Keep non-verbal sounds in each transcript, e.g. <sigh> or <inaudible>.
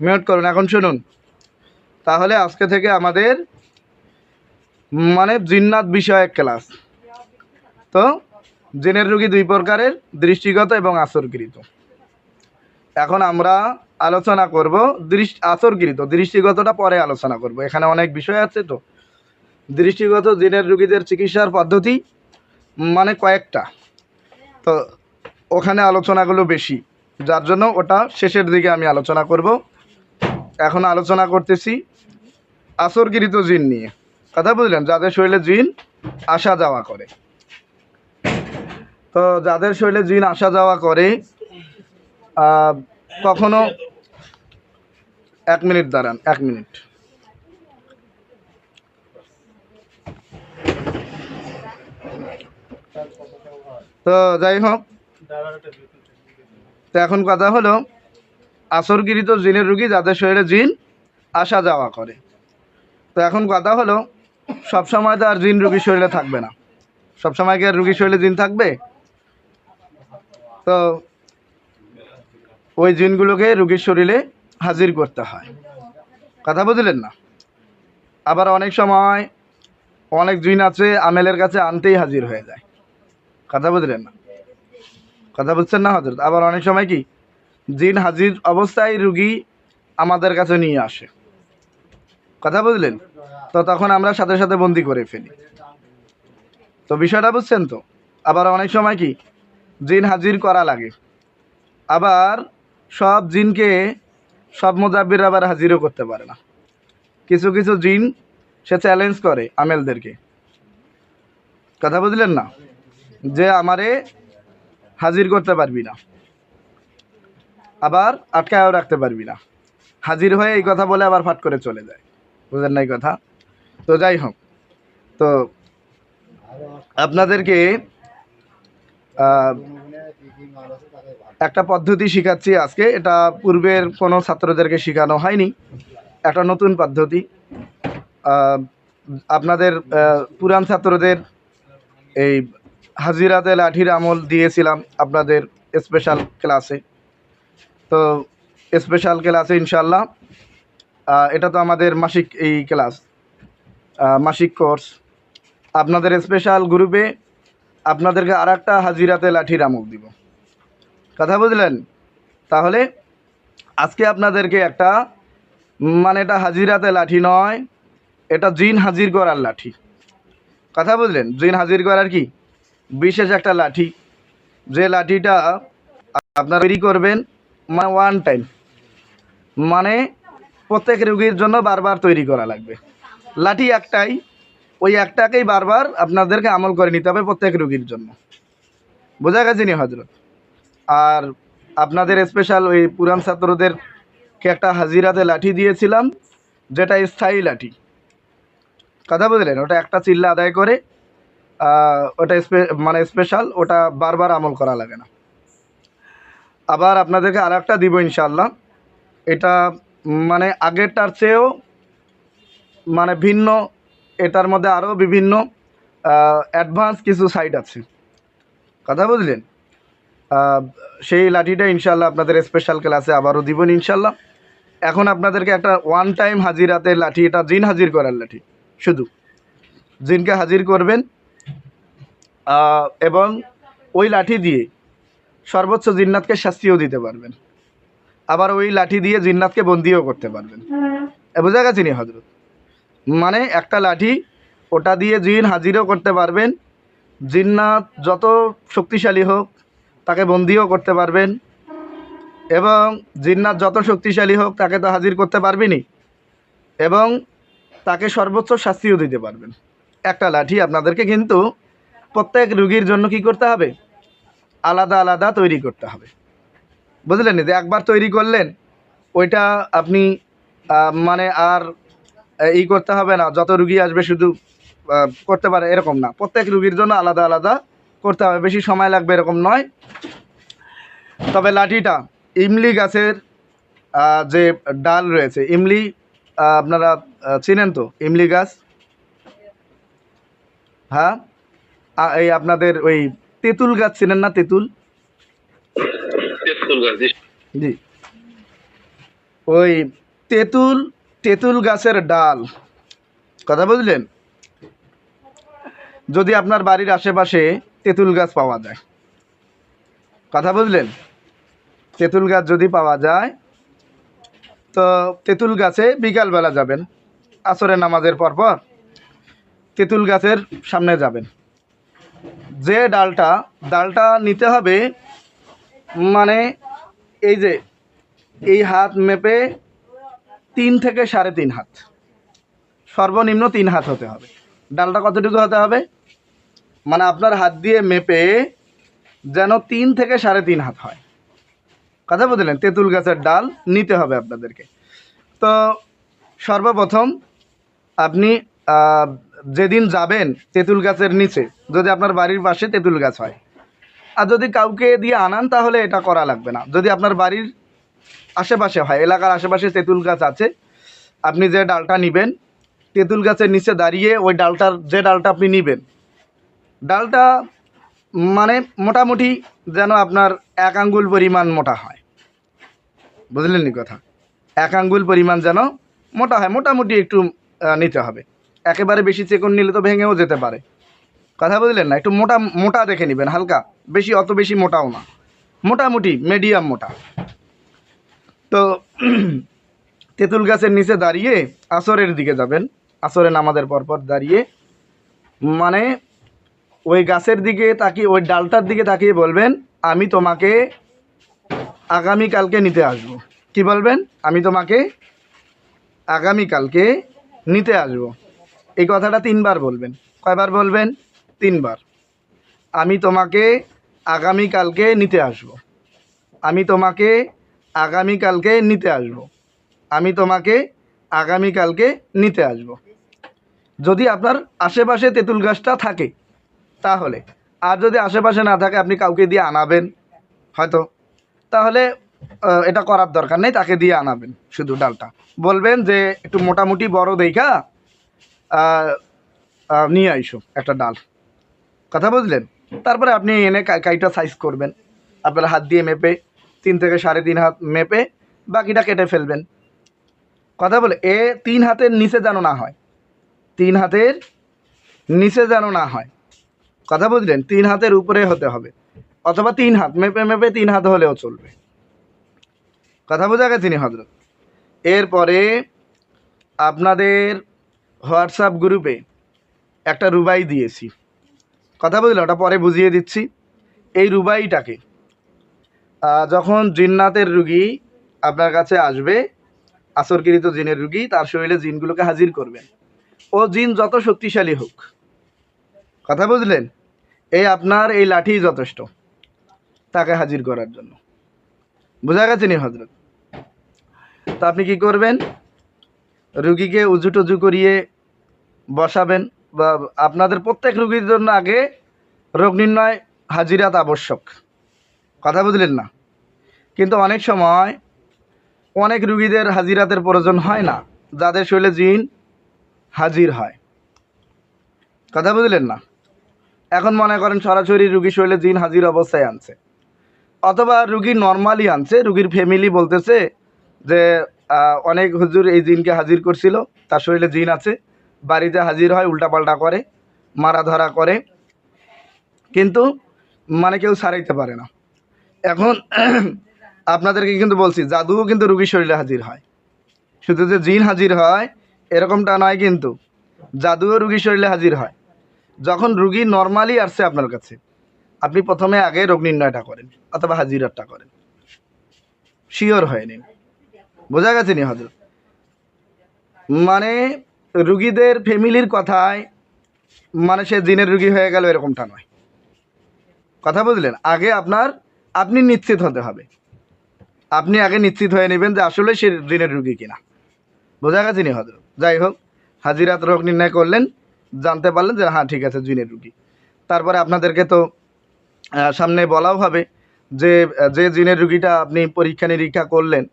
Mute করুন, এখন শুনুন। তাহলে আজকে থেকে আমাদের মানে জিন্নাত বিষয়ক ক্লাস। তো, জিনের রুগী দুই প্রকারের, দৃষ্টিগত এবং আসরকৃত। এখন আমরা আলোচনা করব দৃষ্টি, আসরকৃত, দৃষ্টিগতটা পরে আলোচনা করব। এখানে অনেক বিষয় আছে তো। দৃষ্টিগত জিনের রুগীদের চিকিৎসার পদ্ধতি মানে কয়েকটা। তো, ওখানে আলোচনাগুলো বেশি। যার জন্য ওটা শেষের দিকে আমি আলোচনা করব। এখন আলোচনা করতেছি আসরগিরিত জিন নিয়ে। কথা বুঝলেন? যাদের শরীরে জিন আসা যাওয়া করে। তো যাদের শরীরে জিন আসা যাওয়া করে কখনো এক মিনিট দাঁড়ান, এক মিনিট। তো যাই হোক, তো এখন কথা হলো আসরগিরিত জিনের রুগী যাদের শরীরে জিন আসা যাওয়া করে। তো এখন কথা হলো, সবসময় তো আর জিন রুগীর শরীরে থাকবে না। সবসময় কি আর রুগীর শরীরে জিন থাকবে? তো ওই জিনগুলোকে রুগীর শরীরে হাজির করতে হয়। কথা বুঝলেন না? আবার অনেক সময় অনেক জিন আছে, আমেলের কাছে আনতেই হাজির হয়ে যায়। কথা বুঝলেন না? কথা বুঝছেন না হজরত আবার অনেক সময় কি জিন হাজির অবস্থায় রুগী আমাদের কাছে নিয়ে আসে। কথা বুঝলেন? তো তখন আমরা সাথে সাথে বন্দি করে ফেলি। তো বিষয়টা বুঝছেন তো? আবার অনেক সময় কি? জিন হাজির করা লাগে। আবার সব জিনকে সব মোজাব্বির আবার হাজিরও করতে পারে না। কিছু কিছু জিন সে চ্যালেঞ্জ করে আমেলদেরকে। কথা বুঝলেন না? যে আমারে হাজির করতে পারবি না। আবার আটকায়ও রাখতে পারবি না। হাজির হয়ে এই কথা বলে আবার ফাট করে চলে যায়। বুঝলেন না এই কথা? তো যাই হোক, তো আপনাদেরকে একটা পদ্ধতি শেখাচ্ছি আজকে। এটা পূর্বের কোনো ছাত্রদেরকে শেখানো হয়নি। একটা নতুন পদ্ধতি। আপনাদের পুরান ছাত্রদের এই হাজিরাতে লাঠির আমল দিয়েছিলাম আপনাদের স্পেশাল ক্লাসে তো স্পেশাল ক্লাসে ইনশাল্লাহ এটা তো আমাদের মাসিক এই ক্লাস মাসিক কোর্স আপনাদের স্পেশাল গ্রুপে আপনাদেরকে আর একটা হাজিরাতে লাঠির আমল দিব। কথা বুঝলেন? তাহলে আজকে আপনাদেরকে একটা মানে এটা হাজিরাতে লাঠি নয়, এটা জিন হাজির করার লাঠি। কথা বুঝলেন? জিন হাজির করার কি? বিশেষ একটা লাঠি। যে লাঠিটা আপনারা তৈরি করবেন মানে ওয়ান টাইম মানে প্রত্যেক রুগীর জন্য বারবার তৈরি করা লাগবে। লাঠি একটাই, ওই একটাকেই বারবার আপনাদেরকে আমল করে নিতে হবে প্রত্যেক রুগীর জন্য। বোঝা গেছে নি হজরত আর আপনাদের স্পেশাল ওই পুরান ছাত্রদেরকে একটা হাজিরাতে লাঠি দিয়েছিলাম, যেটা স্থায়ী লাঠি। কথা বুঝলেন? ওটা একটা চিল্লা আদায় করে ওটা মানে স্পেশাল ওটা বারবার আমল করা লাগে না। আবার আপনাদেরকে আর একটা দিব ইনশাল্লাহ এটা মানে আগেরটার চেয়েও মানে ভিন্ন, এটার মধ্যে আরও বিভিন্ন অ্যাডভান্স কিছু সাইট আছে। কথা বুঝলেন? সেই লাঠিটা ইনশাল্লাহ আপনাদের স্পেশাল ক্লাসে আবারও দিবেন ইনশাল্লাহ এখন আপনাদেরকে একটা ওয়ান টাইম হাজিরাতে লাঠি, এটা জিন হাজির করার লাঠি, শুধু। জিনকে হাজির করবেন এবং ওই লাঠি দিয়ে সর্বোচ্চ জিন্নাতকে শাস্তিও দিতে পারবেন। আবার ওই লাঠি দিয়ে জিন্নাতকে বন্দিও করতে পারবেন। এ বোঝা গেছে নি হজরত মানে একটা লাঠি ওটা দিয়ে জিন হাজিরও করতে পারবেন। জিন্নাত যত শক্তিশালী হোক তাকে বন্দিও করতে পারবেন। এবং জিন্নাত যত শক্তিশালী হোক তাকে তো হাজির করতে পারবেনই এবং তাকে সর্বোচ্চ শাস্তিও দিতে পারবেন। একটা লাঠি আপনাদেরকে কিন্তু প্রত্যেক রুগীর জন্য কি করতে হবে? আলাদা আলাদা তৈরি করতে হবে। বুঝলেন যে একবার তৈরি করলেন, ওইটা আপনি মানে আর ই করতে হবে না। যত রুগী আসবে শুধু করতে পারে এরকম না। প্রত্যেক রুগীর জন্য আলাদা আলাদা করতে হবে। বেশি সময় লাগবে এরকম নয়। তবে লাঠিটা, ইমলি গাছের যে ডাল রয়েছে, ইমলি আপনারা চিনেন তো? ইমলি গাছ? হ্যাঁ? এই আপনাদের ওই তেঁতুল গাছ চিনেন না তেঁতুল? তেঁতুল গাছ জি। ওই তেঁতুল তেঁতুল গাছের ডাল। কথা বুঝলেন? যদি আপনার বাড়ির আশেপাশে তেঁতুল গাছ পাওয়া যায়। কথা বুঝলেন? তেঁতুল গাছ যদি পাওয়া যায় তো তেঁতুল গাছে বিকালবেলা যাবেন আসরের নামাজের পরপর তেঁতুল গাছের সামনে যাবেন। যে ডালটা ডালটা নিতে হবে মানে এই যে, এই হাত মেপে তিন থেকে সাড়ে তিন হাত। সর্বনিম্ন তিন হাত হতে হবে। ডালটা কতটুকু হতে হবে? মানে আপনার হাত দিয়ে মেপে যেন তিন থেকে সাড়ে তিন হাত হয়। কথা বুঝলেন? তেঁতুল গাছের ডাল নিতে হবে আপনাদেরকে। তো সর্বপ্রথম আপনি যেদিন যাবেন তেঁতুল গাছের নিচে, যদি আপনার বাড়ির পাশে তেঁতুল গাছ হয়। আর যদি কাউকে দিয়ে আনান, তাহলে এটা করা লাগবে না। যদি আপনার বাড়ির আশেপাশে হয়, এলাকার আশেপাশে তেঁতুল গাছ আছে, আপনি যে ডালটা নেবেন, তেঁতুল গাছের নিচে দাঁড়িয়ে ওই ডালটার, যে ডালটা আপনি নেবেন, ডালটা মানে মোটামুটি যেন আপনার এক আঙ্গুল পরিমাণ মোটা হয়। বুঝলেন কথা? এক আঙ্গুল পরিমাণ যেন মোটা হয়, মোটামুটি একটু নিতে হবে। একেবারে বেশি চেকন নিলে তো ভেঙেও যেতে পারে। কথা বুঝলেন না? একটু মোটা মোটা দেখে নেবেন, হালকা। বেশি, অত বেশি মোটাও না। মোটামুটি মিডিয়াম মোটা। তো <clears throat> তেঁতুল গাছের নিচে দাঁড়িয়ে আসরের দিকে যাবেন। আসরে নামাজের পরপর দাঁড়িয়ে। মানে ওই গাছের দিকে তাকিয়ে, ওই ডালটার দিকে তাকিয়ে বলবেন, আমি তোমাকে আগামীকালকে নিতে আসব। কি বলবেন? আমি তোমাকে আগামীকালকে নিতে আসব। এই কথাটা তিনবার বলবেন। কয়বার বলবেন? তিনবার। আমি তোমাকে আগামীকালকে নিতে আসব। আমি তোমাকে আগামীকালকে নিতে আসব। আমি তোমাকে আগামীকালকে নিতে আসব। যদি আপনার আশেপাশে তেঁতুল গাছটা থাকে, তাহলে। আর যদি আশেপাশে না থাকে, আপনি কাউকে দিয়ে আনাবেন, হয়তো। তাহলে এটা করার দরকার নেই, তাকে দিয়ে আনাবেন শুধু ডালটা। বলবেন যে, একটু মোটামুটি বড় দেখা নিয়ে আইসো একটা ডাল। কথা বুঝলেন? তারপরে আপনি এনে কাই- কাইটা সাইজ করবেন। আপনার হাত দিয়ে মেপে, তিন থেকে সাড়ে তিন হাত মেপে বাকিটা কেটে ফেলবেন। কথা বলে, এ তিন হাতের নিচে যেন না হয়। তিন হাতের নিচে যেন না হয়। কথা বুঝলেন? তিন হাতের উপরে হতে হবে। অথবা তিন হাত, মেপে মেপে তিন হাত হলেও চলবে। কথা বোঝা গেছে নি হজরত এরপরে আপনাদের হোয়াটসঅ্যাপ গ্রুপে একটা রুবাই দিয়েছি। কথা বুঝলেন ওটা পরে বুঝিয়ে দিচ্ছি। এই রুবাইটাকে যখন জিন্নাতের রুগী আপনার কাছে আসবে, আসরকৃত জিনের রুগী, তার শরীরে জিনগুলোকে হাজির করবেন ও জিন যত শক্তিশালী হোক। কথা বুঝলেন? এই আপনার এই লাঠি যথেষ্ট তাকে হাজির করার জন্য। বোঝা গেছে নি হজরত তা আপনি কি করবেন? রুগীকে উজু টুজু করিয়ে বসাবেন বা আপনাদের প্রত্যেক রুগীর জন্য আগে রোগ নির্ণয় হাজিরাত আবশ্যক। কথা বুঝলেন না? কিন্তু অনেক সময় অনেক রুগীদের হাজিরাতের প্রয়োজন হয় না, যাদের শরীরে জিন হাজির হয়। কথা বুঝলেন না? এখন মনে করেন সরাসরি রুগী শরীরে জিন হাজির অবস্থায় আনছে। অথবা রুগী নর্মালি আনছে, রুগীর ফ্যামিলি বলতেছে যে অনেক হুজুর এই জিনকে হাজির করছিল। তার শরীরে জিন আছে। বাড়িতে হাজির হয়, উল্টাপাল্টা করে, মারা ধরা করে। কিন্তু মানে কেউ সারাইতে পারে না। এখন <clears throat> আপনাদেরকে কিন্তু বলছি, জাদুও কিন্তু রুগীর শরীরে হাজির হয়। শুধু যে জিন হাজির হয়, এরকমটা নয় কিন্তু, জাদুও রুগীর শরীরে হাজির হয়। যখন রুগী নর্মালি আসছে আপনার কাছে, আপনি প্রথমে আগে রোগ নির্ণয়টা করেন, অথবা হাজিরাতটা করেন। শিওর হয়ে নিন বোঝা গেছে নি হজরত? মানে রুগীদের ফ্যামিলির কথায় মানে সে জিনের রুগী হয়ে গেল এরকমটা নয়। কথা বুঝলেন? আগে আপনার, আপনি নিশ্চিত হতে হবে। আপনি আগে নিশ্চিত হয়ে নেবেন যে আসলে সে জিনের রুগী কিনা। বোঝা গেছে নি হজরত? যাই হোক, হাজিরাত রোগ নির্ণয় করলেন, জানতে পারলেন যে হ্যাঁ ঠিক আছে, জিনের রুগী। তারপরে আপনাদেরকে তো সামনে বলাও হবে যে যে জিনের রুগীটা আপনি পরীক্ষা নিরীক্ষা করলেন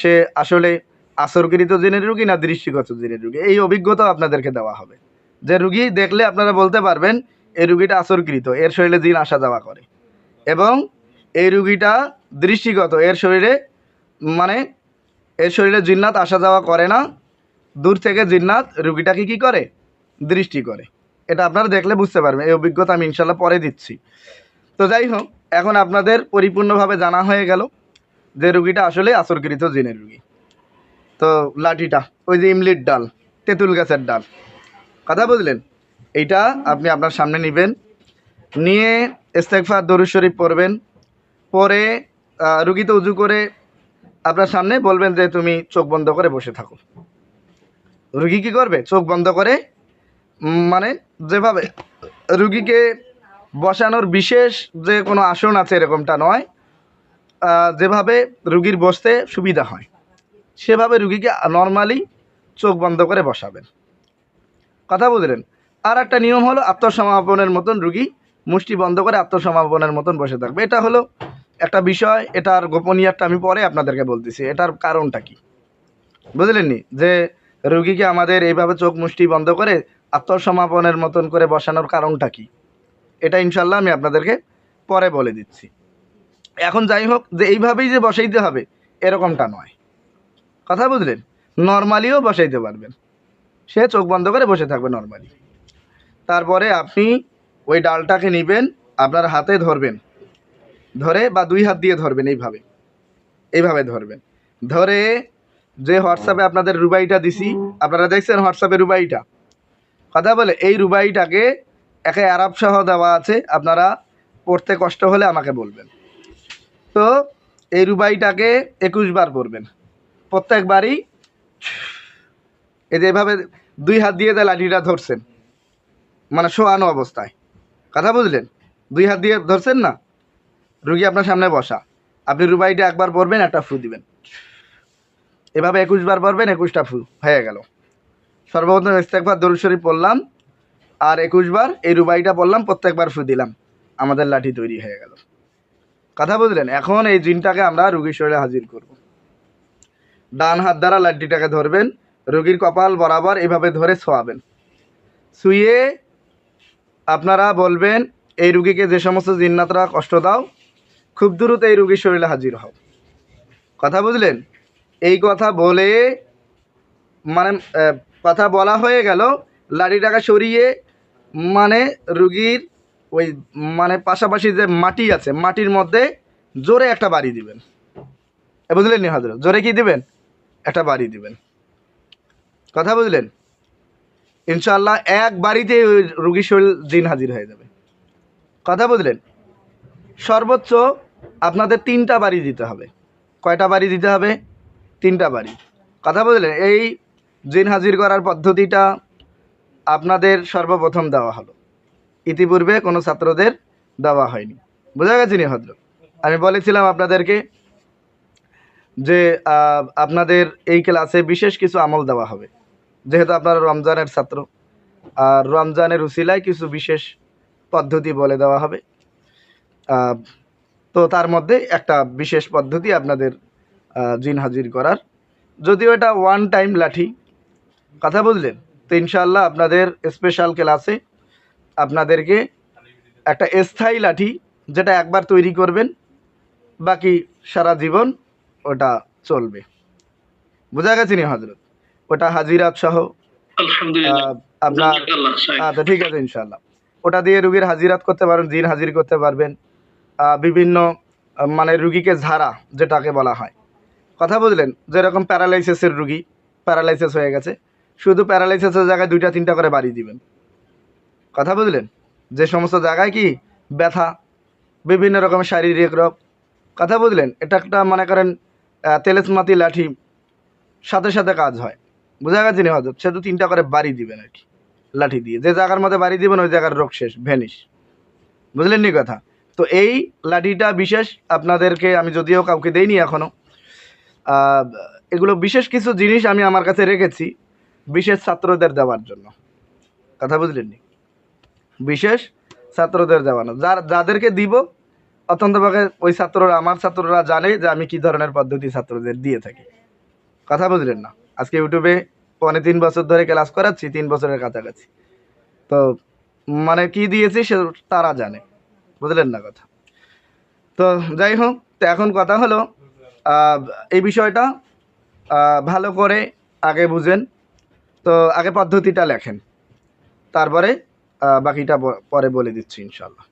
সে আসলে আসরকৃত জিনের রুগী না দৃষ্টিগত জিনের রুগী? এই অভিজ্ঞতাও আপনাদেরকে দেওয়া হবে। যে রুগী দেখলে আপনারা বলতে পারবেন, এই রুগীটা আসরকৃত এর শরীরে জিন আসা যাওয়া করে। এবং এই রুগীটা দৃষ্টিগত, এর শরীরে মানে এর শরীরে জিন্নাত আসা যাওয়া করে না। দূর থেকে জিন্নাত রুগীটাকে কি করে? দৃষ্টি করে। এটা আপনারা দেখলে বুঝতে পারবেন, এই অভিজ্ঞতা আমি ইনশাল্লাহ পরে দিচ্ছি। তো যাই হোক, এখন আপনাদের পরিপূর্ণভাবে জানা হয়ে গেল। যে রুগীটা আসলে আসরকৃত জিনের রুগী। তো লাঠিটা, ওই যে ইমলির ডাল, তেঁতুল গাছের ডাল। কথা বুঝলেন? এইটা আপনি আপনার সামনে নেবেন, নিয়ে ইস্তেকফার দরুদ শরীফ পড়বেন, পরে রুগীতে উজু করে আপনার সামনে বলবেন যে তুমি চোখ বন্ধ করে বসে থাকো। রুগী কি করবে? চোখ বন্ধ করে মানে যেভাবে রুগীকে বসানোর বিশেষ যে কোনো আসন আছে এরকমটা নয় যেভাবে রুগীর বসতে সুবিধা হয়, সেভাবে রুগীকে নর্মালি চোখ বন্ধ করে বসাবেন। কথা বুঝলেন? আর একটা নিয়ম হলো আত্মসমাপনের মতন রুগী মুষ্টি বন্ধ করে আত্মসমাপনের মতন বসে থাকবে। এটা হলো একটা বিষয় এটার গোপনীয়তা আমি পরে আপনাদেরকে বলতেছি, এটার কারণটা কি? বুঝলেন নি? যে রুগীকে আমাদের এইভাবে চোখ মুষ্টি বন্ধ করে আত্মসমাপনের মতন করে বসানোর কারণটা কি? এটা ইনশাল্লাহ আমি আপনাদেরকে পরে বলে দিচ্ছি। এখন যাই হোক, যে এইভাবেই যে বসাইতে হবে, এরকমটা নয়। কথা বুঝলেন? নর্মালিও বসাইতে পারবেন। সে চোখ বন্ধ করে বসে থাকবে নর্মালি। তারপরে আপনি ওই ডালটাকে নেবেন, আপনার হাতে ধরবেন। ধরে বা দুই হাত দিয়ে ধরবেন এইভাবে। এইভাবে ধরবেন। ধরে যে হোয়াটসঅ্যাপে আপনাদের রুবাইটা দিছি, আপনারা দেখছেন হোয়াটসঅ্যাপে রুবাইটা? কথা বলে, এই রুবাইটাকে একে আরব সহ দেওয়া আছে, আপনারা পড়তে কষ্ট হলে আমাকে বলবেন। তো এই রুবাইটাকে একুশ বার পড়বেন প্রত্যেকবারই এই যে এভাবে দুই হাত দিয়ে দেয় লাঠিটা ধরছেন মানে শোয়ানো অবস্থায়। কথা বুঝলেন? দুই হাত দিয়ে ধরছেন না? রুগী আপনার সামনে বসা। আপনি রুবাইটা একবার পড়বেন একটা ফু দিবেন। এভাবে একুশ বার পড়বেন একুশটা ফু হয়ে গেল। সর্বপ্রথম ইস্তেকবার দরুদ শরীফ পড়লাম, আর একুশ বার এই রুবাইটা পড়লাম, প্রত্যেকবার ফু দিলাম। আমাদের লাঠি তৈরি হয়ে গেল। কথা বুঝলেন? এখন এই জিনটাকে আমরা রুগীর শরীরে হাজির করব। ডান হাত দ্বারা লাড্ডিটাকে ধরবেন, রুগীর কপাল বরাবর এভাবে ধরে ছোয়াবেন শুয়ে আপনারা বলবেন, এই রুগীকে যে সমস্ত জিন্নাতরা কষ্ট দাও, খুব দ্রুত এই রুগীর শরীরে হাজির হও। কথা বুঝলেন? এই কথা বলে মানে কথা বলা হয়ে গেল, লাঠিটাকে সরিয়ে মানে রুগীর ওই মানে পাশাপাশি যে মাটি আছে, মাটির মধ্যে জোরে একটা বাড়ি দিবেন। বুঝলেন নি হাজর জোরে কি দিবেন? একটা বাড়ি দিবেন। কথা বুঝলেন? ইনশাল্লাহ এক বাড়িতে ওই রুগীর শরীর জিন হাজির হয়ে যাবে। কথা বুঝলেন? সর্বোচ্চ আপনাদের তিনটা বাড়ি দিতে হবে। কয়টা বাড়ি দিতে হবে? তিনটা বাড়ি। কথা বুঝলেন? এই জিন হাজির করার পদ্ধতিটা আপনাদের সর্বপ্রথম দেওয়া হলো। ইতিপূর্বে কোনো ছাত্রদের দেওয়া হয়নি। বোঝা গেছে নি হদ্র আমি বলেছিলাম আপনাদেরকে যে আপনাদের এই ক্লাসে বিশেষ কিছু আমল দেওয়া হবে। যেহেতু আপনারা রমজানের ছাত্র, আর রমজানের উসিলায় কিছু বিশেষ পদ্ধতি বলে দেওয়া হবে। তো তার মধ্যে একটা বিশেষ পদ্ধতি আপনাদের জিন হাজির করার। যদিও এটা ওয়ান টাইম লাঠি। কথা বুঝলেন? তো ইনশাল্লাহ আপনাদের স্পেশাল ক্লাসে আপনাদেরকে একটা স্থায়ী লাঠি যেটা একবার তৈরি করবেন বাকি সারা জীবন ওটা চলবে। বোঝা গেছে নি হজরত ওটা হাজিরাত সহ আপনার আচ্ছা ঠিক আছে ইনশাল্লাহ ওটা দিয়ে রুগীর হাজিরাত করতে পারবেন জিন হাজির করতে পারবেন বিভিন্ন মানে রুগীকে ঝাড়া যেটাকে বলা হয়। কথা বুঝলেন যেরকম প্যারালাইসিসের রুগী প্যারালাইসিস হয়ে গেছে। শুধু প্যারালাইসিসের জায়গায় দুইটা তিনটা করে বাড়ি দিবেন। কথা বুঝলেন? যে সমস্ত জায়গায় কি ব্যথা, বিভিন্ন রকমের শারীরিক রোগ, কথা বুঝলেন? এটা একটা মনে করেন তেলেসমাতি লাঠি, সাথে সাথে কাজ হয়। বোঝা গেছে নি হজরত? শুধু তিনটা করে বাড়ি দিবেন আর কি, লাঠি দিয়ে। যে জায়গার মধ্যে বাড়ি দিবেন, ওই জায়গার রোগ শেষ, ভ্যানিশ। বুঝলেন নি কথা? তো এই লাঠিটা বিশেষ আপনাদেরকে আমি যদিও কাউকে দেইনি এখনও এগুলো বিশেষ কিছু জিনিস আমি আমার কাছে রেখেছি, বিশেষ ছাত্রদের দেওয়ার জন্য। কথা বুঝলেন নি? বিশেষ ছাত্রদের দেওয়ানো যার যাদেরকে দিব অত্যন্তভাবে ওই ছাত্ররা, আমার ছাত্ররা জানে যে আমি কি ধরনের পদ্ধতি ছাত্রদের দিয়ে থাকি। কথা বুঝলেন না? আজকে ইউটিউবে পৌনে তিন বছর ধরে ক্লাস করাচ্ছি, তিন বছরের কাছাকাছি। তো মানে কি দিয়েছি সে তারা জানে। বুঝলেন না কথা? তো যাই হোক, তো এখন কথা হলো এই বিষয়টা ভালো করে আগে বুঝেন। তো আগে পদ্ধতিটা লেখেন। তারপরে বাকিটা পরে বলে দিচ্ছি ইনশাল্লাহ